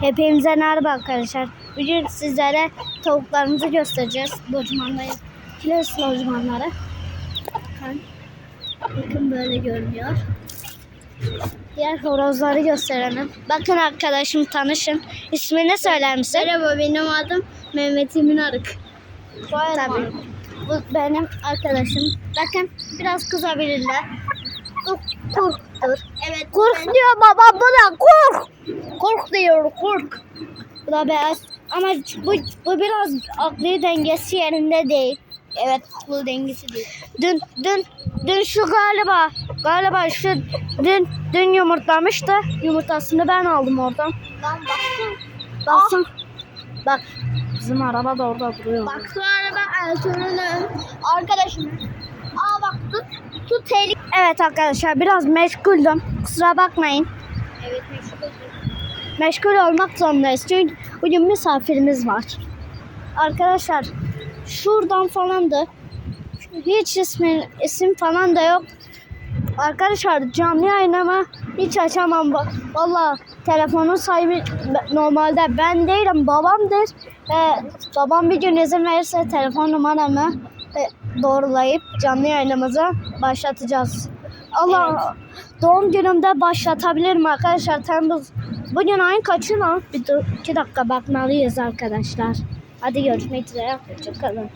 Hepinize merhaba arkadaşlar. Bugün sizlere tavuklarımızı göstereceğiz. Lojmandayız. Kilos lojmanları. Bakın. Bakın böyle görünüyor. Diğer horozları gösterelim. Bakın arkadaşım tanışın. İsmini söyler misin? Merhaba benim adım Mehmet Emin Arık. Tabii. Bu benim arkadaşım. Bakın biraz kızabilirler. Dur. Evet. Kork diyor baba bana kork. Kork diyor kork. Bu da beyaz. Ama bu, bu biraz aklı dengesi yerinde değil. Evet aklı dengesi değil. Dün dün dün şu galiba galiba şu dün dün yumurtlamıştı. Yumurtasını ben aldım oradan. Lan baktım. Baksın. Bak bizim araba da orada duruyor. Bak şu araba Ertuğrul'un arkadaşım. Aa bak tut. Tut tehlike. Evet arkadaşlar biraz meşguldüm. Kusura bakmayın. Evet meşgul. Olmak zorundayız. Çünkü bugün misafirimiz var. Arkadaşlar şuradan falan da hiç ismi, isim falan da yok. Arkadaşlar canlı yayınımı hiç açamam. Valla telefonun sahibi normalde ben değilim babamdır. Ve babam bir gün izin verirse telefon numaramı e, doğrulayıp canlı yayınımızı başlatacağız. Allah doğum günümde başlatabilirim arkadaşlar. Temmuz bugün ayın kaçı lan? Bir dur, iki dakika bakmalıyız arkadaşlar. Hadi görüşmek üzere. Hoşçakalın.